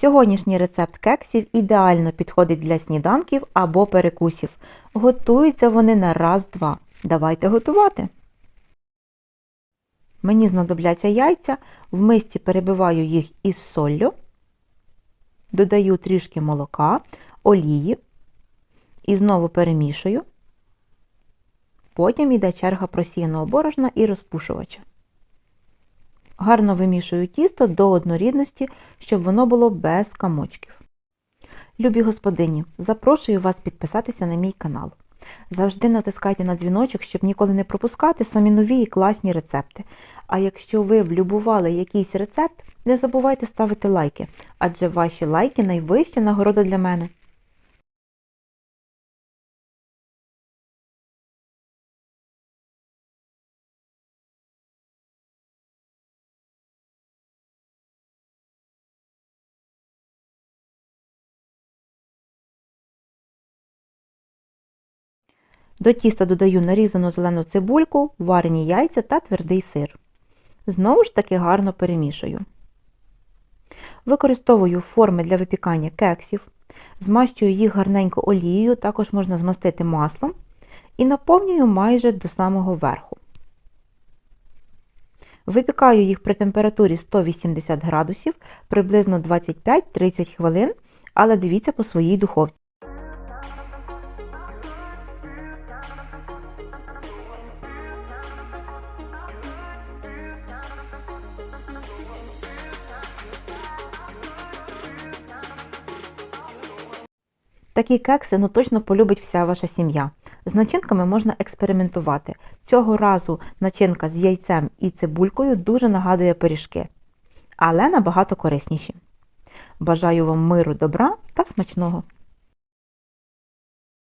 Сьогоднішній рецепт кексів ідеально підходить для сніданків або перекусів. Готуються вони на раз-два. Давайте готувати. Мені знадобляться яйця. В мисці перебиваю їх із соллю, додаю трішки молока, олії і знову перемішую. Потім йде черга просіяного борошна і розпушувача. Гарно вимішую тісто до однорідності, щоб воно було без камочків. Любі господині, запрошую вас підписатися на мій канал. Завжди натискайте на дзвіночок, щоб ніколи не пропускати самі нові і класні рецепти. А якщо ви влюбували якийсь рецепт, не забувайте ставити лайки, адже ваші лайки найвища нагорода для мене. До тіста додаю нарізану зелену цибульку, варені яйця та твердий сир. Знову ж таки гарно перемішую. Використовую форми для випікання кексів, змащую їх гарненько олією, також можна змастити маслом і наповнюю майже до самого верху. Випікаю їх при температурі 180 градусів приблизно 25-30 хвилин, але дивіться по своїй духовці. Такі кекси ну точно полюбить вся ваша сім'я. З начинками можна експериментувати. Цього разу начинка з яйцем і цибулькою дуже нагадує пиріжки, але набагато корисніші. Бажаю вам миру, добра та смачного!